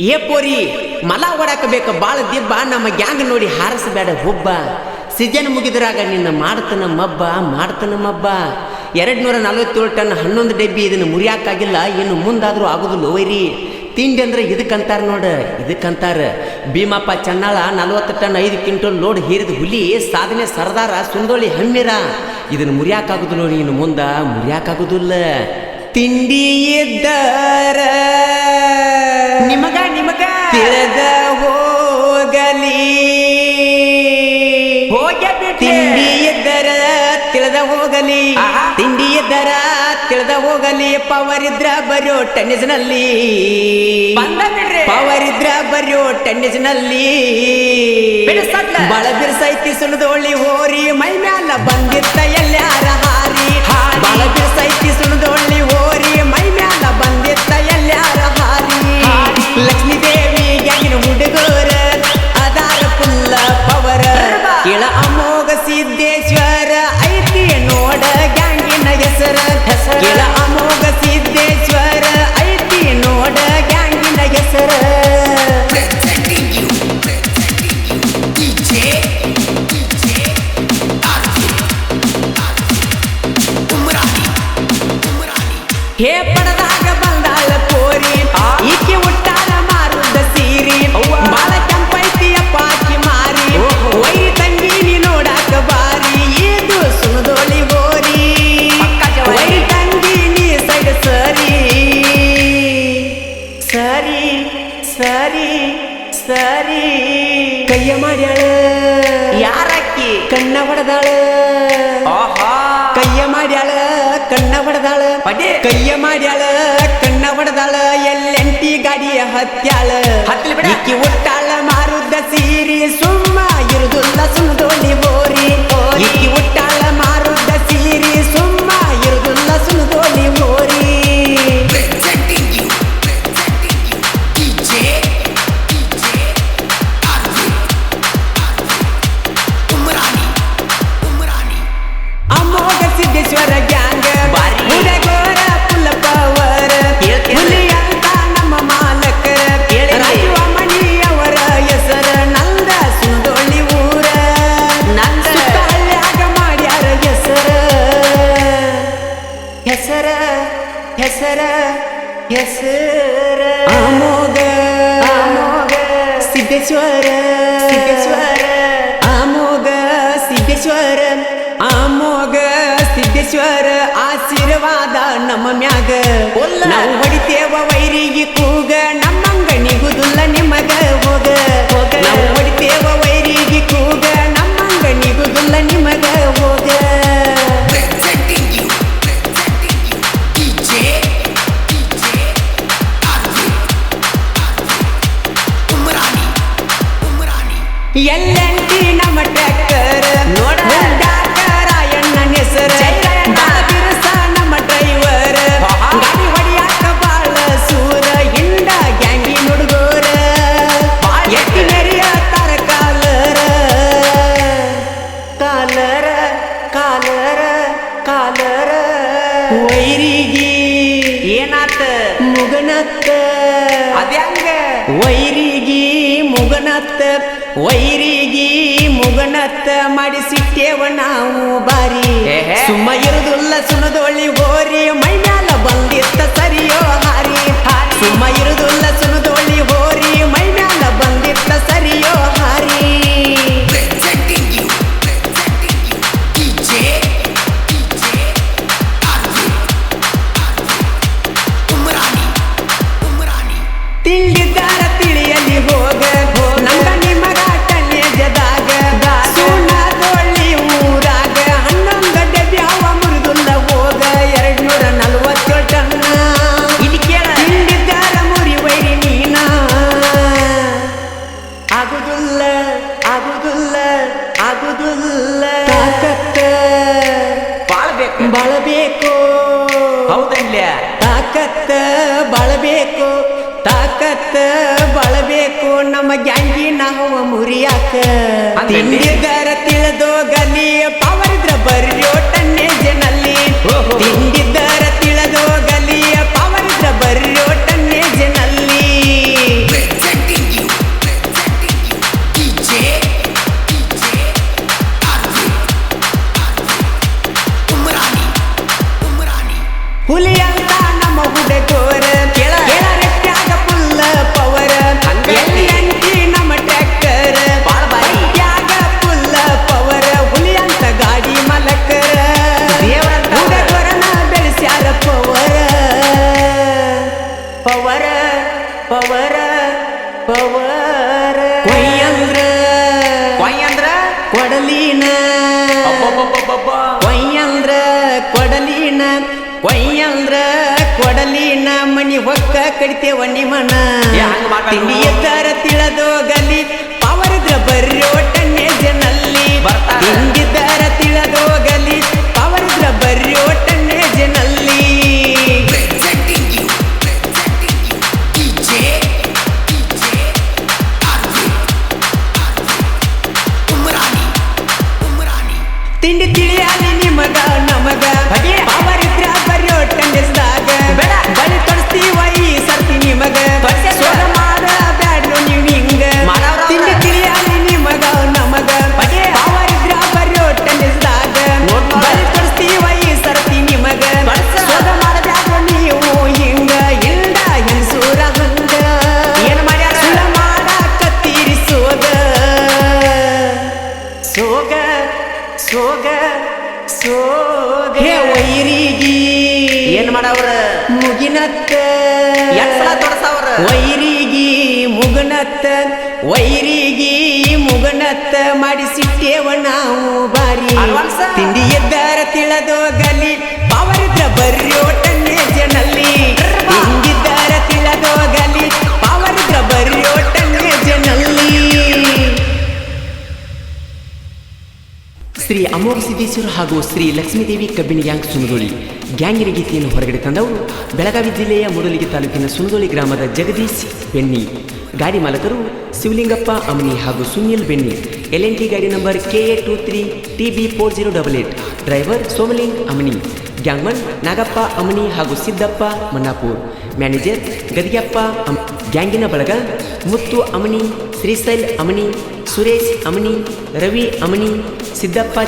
ಏ ಪೋರಿ, ಮಲ ಹೊಡಕ ಬೇಕು ಬಾಳ ದಿಬ್ಬ, ನಮ್ಮ ಗ್ಯಾಂಗ್ ನೋಡಿ ಹಾರಿಸಬೇಡ, ಹುಬ್ಬ. ಸಿಜನ್ ಮುಗಿದ್ರಾಗ ನಿನ್ನ ಮಾಡ್ತನ ಮಬ್ಬ ಮಾಡ್ತನ ಮಬ್ಬ. ಎರಡು ನೂರ ನಲವತ್ತೇಳು ಟನ್ ಹನ್ನೊಂದು ಡಬ್ಬಿ ಇದನ್ನು ಮುರಿಯಾಕಾಗಿಲ್ಲ, ಇನ್ನು ಮುಂದಾದರೂ ಆಗುದಿಲ್ಲ ಲೋವೈರಿ. ತಿಂಡಿ ಅಂದ್ರೆ ಇದಕ್ಕಂತಾರ ನೋಡ, ಇದಕ್ಕಂತಾರ. ಭೀಮಪ್ಪ ಚನ್ನಾಳ ನಲವತ್ತು ಟನ್ ಐದು ಕ್ವಿಂಟಲ್ ಲೋಡ್ ಹೀರಿದ ಹುಲಿ, ಸಾಧನೆ ಸರದಾರ ಸುಂದೋಳಿ ಹಮ್ಮಿರ ಇದನ್ನು ಮುರಿಯಾಕಾಗುದಿಲ್ಲ ಇನ್ನು ಮುಂದ ಮುರಿಯಾಕಾಗುದಿಲ್ಲ. ತಿಂಡಿ ಇದ್ದರ ತಿಳಿದ ಹೋಗಲಿ. ತಿಂಡಿ ಇದ್ದರ ತಿಳಿದ ಹೋಗಲಿ. ತಿಂಡಿ ಇದ್ದರ ತಿಳಿದ ಹೋಗಲಿ. ಪವರ್ ಇದ್ರ ಬರೋ ಟೆನ್ನಿಸ್ನಲ್ಲಿ. ಪವರ್ ಇದ್ರ ಬರೋ ಟೆನ್ನಿಸ್ನಲ್ಲಿ. ಬಳ ಬಿರ್ಸೈತಿ ಸುಲಿದೋಳಿ ಹೋರಿ. ಮೈ ಮ್ಯಾಲ ಬಂದಿತ್ತ ಎಲ್ಲಾರ ಹಾರಿ. ಬಳ ಬಿರ್ಸೈತಿ ஏற்படதாக ಕಣ್ಣ ಹೊಡೆದಾಳ ಕೈಯ ಮಾಡ್ಯಾಳ ಕಣ್ಣ ಹೊಡೆದಾಳ ಎಲ್ಲೆಂಟಿ ಗಾಡಿಯ ಹತ್ಯಾಳ. ಇಕ್ಕಿ ಉಟ್ಟಾಳ ಮಾರುದ ಸೀರಿ ಸುಮ್ಮ ಇರುದಿಲ್ಲ ಸುಣದೋಳಿ ಬೋರಿ ಇಕ್ಕಿ ಉಟ್ಟಾಳ ಹೆಸರ ಅಮೋಘ ಅಮೋಘ ಸಿದ್ದೇಶ್ವರ ಸಿದ್ದೇಶ್ವರ ಅಮೋಘ ಸಿದ್ದೇಶ್ವರ ಅಮೋಘ ಸಿದ್ದೇಶ್ವರ ಆಶೀರ್ವಾದ ನಮ್ಮ ಮ್ಯಾಗ ನಾವು ವೈರಿಗಿ ಮುಗಣತ್ತ ಮಾಡಿಸಿಟ್ಟೇವ ನಾವು ಬಾರಿ. ಸುಮ್ಮ ಇರುದಿಲ್ಲ ಹೋರಿ ಮೈ ಮ್ಯಾಲ Andy. Power power power. ಕೊಯ್ಯಂದ್ರ ಕೊಯ್ಯಂದ್ರ? ಕೊಡಲಿನ. ಕೊಯ್ಯಂದ್ರ ಕೊಡಲಿನ. ಕೊಯ್ಯಂದ್ರ ಕೊಡಲಿನ. ಮನಿ ಹೊಕ್ಕ ಕಡಿತೇವ ನಿಮನ ತಿಂಡಿಯ. ಎತ್ತರ ತಿಳಿದೋಗಲಿ ಪವರಿದ್ರ ಬರ್ರಿ ಒಟ್ಟನ್ನೇ ಜನಲ್ಲಿ ಬರ್ತಾರ. ಮಾಡವ್ರ? ಮುಗಿನತ್ತ. ಎಲ್ಲ ಸಲ ವೈರಿಗಿ ಮುಗನತ್ತ. ವೈರಿಗಿ ಮುಗನತ್ತ. ಮಾಡಿಸಿಟ್ಟೇವ ನಾವು ಬಾರಿ? ತಿಂಡಿ ಎದ್ದಾರ ತಿಳದೋಗಲಿ ಅಮೋಘ ಸಿದ್ದೇಶ್ವರ ಹಾಗೂ ಶ್ರೀ ಲಕ್ಷ್ಮೀದೇವಿ ಕಬ್ಬಿಣ ಗ್ಯಾಂಗ್ ಸುನದೋಳಿ ಗ್ಯಾಂಗಿನ ಗೀತೆಯನ್ನು ಹೊರಗಡೆ ತಂದವರು ಬೆಳಗಾವಿ ಜಿಲ್ಲೆಯ ಮೂಡಲಿಗೆ ತಾಲೂಕಿನ ಸುನದೋಳಿ ಗ್ರಾಮದ ಜಗದೀಶ್ ಬೆಣ್ಣಿ ಗಾಡಿ ಮಾಲಕರು ಶಿವಲಿಂಗಪ್ಪ, ಅಮನಿ ಹಾಗೂ Sunil Benni L N T ಗಾಡಿ number K A two three T B four zero double eight. Driver Somaling, Amani. Gangman Nagappa, Amani ಹಾಗೂ ಸಿದ್ದಪ್ಪ, ಮನ್ನಾಪುರ್. ಮ್ಯಾನೇಜರ್ ಗದಿಯಪ್ಪ ಅಮ್ ಗ್ಯಾಂಗಿನ ಬಳಗ ಮುತ್ತು ಅಮನಿ, ಶ್ರೀಶೈಲ್ ಅಮನಿ, ಸುರೇಶ್ ಅಮನಿ, ರವಿ ಅಮನಿ, ಸಿದ್ದಪ್ಪ